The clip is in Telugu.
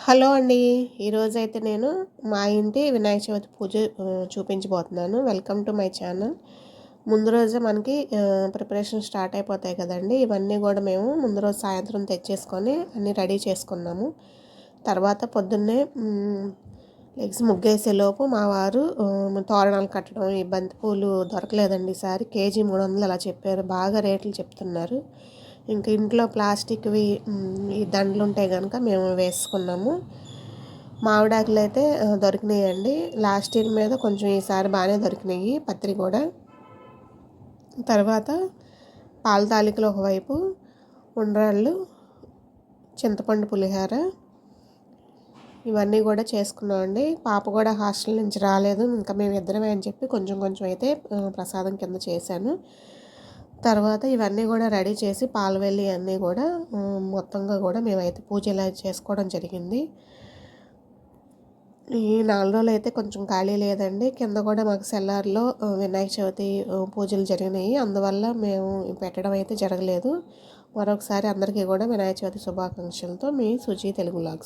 హలో అండి. ఈరోజు అయితే నేను మా ఇంటి వినాయక చవితి పూజ చూపించబోతున్నాను. Welcome to my channel. ముందు రోజే మనకి ప్రిపరేషన్ స్టార్ట్ అయిపోతాయి కదండి. ఇవన్నీ కూడా మేము ముందు రోజు సాయంత్రం తెచ్చేసుకొని అన్నీ రెడీ చేసుకున్నాము. తర్వాత పొద్దున్నే లెగ్స్ ముగ్గేసేలోపు మా వారు తోరణాలు కట్టడం ఈ బంతి పూలు దొరకలేదండి ఈసారి. కేజీ మూడు వందలు అలా చెప్పారు. బాగా రేట్లు చెప్తున్నారు. ఇంక ఇంట్లో ప్లాస్టిక్వి ఈ దండలు ఉంటాయి కనుక మేము వేసుకున్నాము. మామిడాకులు అయితే దొరికినాయండి. లాస్ట్ ఇయర్ మీద కొంచెం ఈసారి బాగానే దొరికినాయి పత్రి కూడా. తర్వాత పాల తాలికలు ఒకవైపు ఉండ్రాళ్ళు చింతపండు పులిహోర. ఇవన్నీ కూడా చేసుకున్నామండి. పాప కూడా హాస్టల్ నుంచి రాలేదు. ఇంకా మేము ఇద్దరమే అని చెప్పి కొంచెం కొంచెం అయితే ప్రసాదం కింద చేశాను. తర్వాత ఇవన్నీ కూడా రెడీ చేసి పాలవెల్లి అన్నీ కూడా మొత్తంగా కూడా మేమైతే పూజ ఇలా చేసుకోవడం జరిగింది. ఈ నాలుగు రోజులు అయితే కొంచెం ఖాళీ లేదండి. కింద కూడా మాకు సెల్లార్లో వినాయక చవితి పూజలు జరిగినాయి. అందువల్ల మేము పెట్టడం అయితే జరగలేదు. మరొకసారి అందరికీ కూడా వినాయక చవితి శుభాకాంక్షలతో మీ సుజీ తెలుగు లాగ్స్.